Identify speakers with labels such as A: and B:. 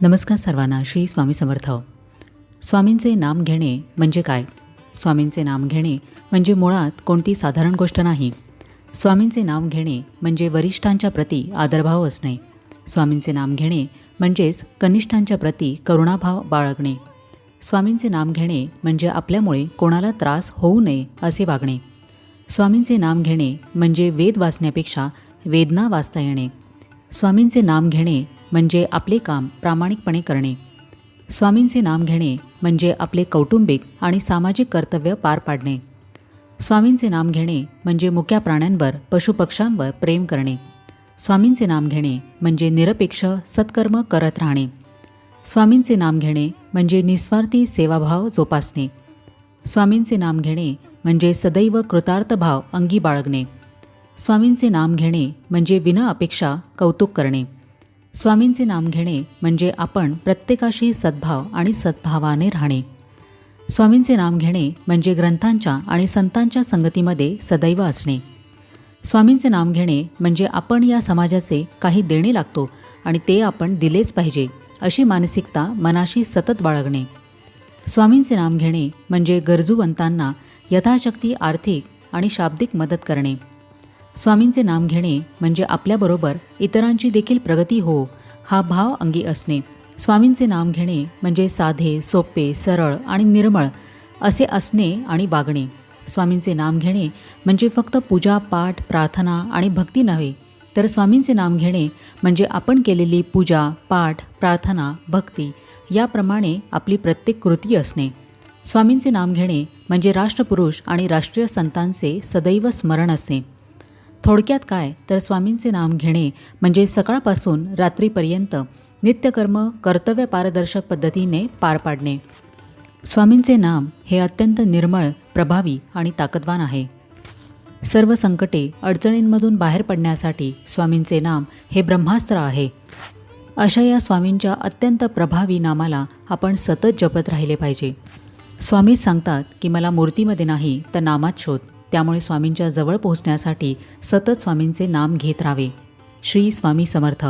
A: नमस्कार सर्वांना श्री स्वामी समर्थ. स्वामींचे नाम घेणे म्हणजे काय? स्वामींचे नाम घेणे म्हणजे मुळात कोणती साधारण गोष्ट नाही. स्वामींचे नाम घेणे म्हणजे वरिष्ठांच्या प्रती आदरभाव असणे. स्वामींचे नाम घेणे म्हणजेच कनिष्ठांच्या प्रती करुणाभाव बाळगणे. स्वामींचे नाम घेणे म्हणजे आपल्यामुळे कोणाला त्रास होऊ नये असे वागणे. स्वामींचे नाम घेणे म्हणजे वेद वाचण्यापेक्षा वेदना वाचता येणे. स्वामींचे नाम घेणे म्हणजे आपले काम प्रामाणिकपणे करणे. स्वामींचे नाम घेणे म्हणजे आपले कौटुंबिक आणि सामाजिक कर्तव्य पार पाडणे. स्वामींचे नाम घेणे म्हणजे मुक्या प्राण्यांवर पशुपक्ष्यांवर प्रेम करणे. स्वामींचे नाम घेणे म्हणजे निरपेक्ष सत्कर्म करत राहणे. स्वामींचे नाम घेणे म्हणजे निस्वार्थी सेवाभाव जोपासणे. स्वामींचे नाम घेणे म्हणजे सदैव कृतार्थ भाव अंगी बाळगणे. स्वामींचे नाम घेणे म्हणजे विना अपेक्षा कौतुक करणे. स्वामींचे नाम घेणे म्हणजे आपण प्रत्येकाशी सद्भाव आणि सद्भावाने राहणे. स्वामींचे नाम घेणे म्हणजे ग्रंथांच्या आणि संतांच्या संगतीमध्ये सदैव असणे. स्वामींचे नाम घेणे म्हणजे आपण या समाजाचे काही देणे लागतो आणि ते आपण दिलेच पाहिजे अशी मानसिकता मनाशी सतत बाळगणे. स्वामींचे नाम घेणे म्हणजे गरजूवंतांना यथाशक्ती आर्थिक आणि शाब्दिक मदत करणे. स्वामींचे नाम घेणे म्हणजे आपल्याबरोबर इतरांची देखील प्रगती हो हा भाव अंगी असणे. स्वामींचे नाम घेणे म्हणजे साधे सोपे सरळ आणि निर्मळ असे असणे आणि वागणे. स्वामींचे नाम घेणे म्हणजे फक्त पूजा पाठ प्रार्थना आणि भक्ती नव्हे तर स्वामींचे नाम घेणे म्हणजे आपण केलेली पूजा पाठ प्रार्थना भक्ती याप्रमाणे आपली प्रत्येक कृती असणे. स्वामींचे नाम घेणे म्हणजे राष्ट्रपुरुष आणि राष्ट्रीय संतांचे सदैव स्मरण असणे. थोडक्यात काय तर स्वामींचे नाम घेणे म्हणजे सकाळपासून रात्रीपर्यंत नित्यकर्म कर्तव्य पारदर्शक पद्धतीने पार पाडणे. स्वामींचे नाम हे अत्यंत निर्मळ प्रभावी आणि ताकदवान आहे. सर्व संकटे अडचणींमधून बाहेर पडण्यासाठी स्वामींचे नाम हे ब्रह्मास्त्र आहे. अशा या स्वामींच्या अत्यंत प्रभावी नामाला आपण सतत जपत राहिले पाहिजे. स्वामी सांगतात की मला मूर्तीमध्ये नाही तर नामात शोध. त्यामुळे स्वामींच्या जवळ पोहोचण्यासाठी सतत स्वामींचे नाम घेत राहावे. श्री स्वामी समर्थ.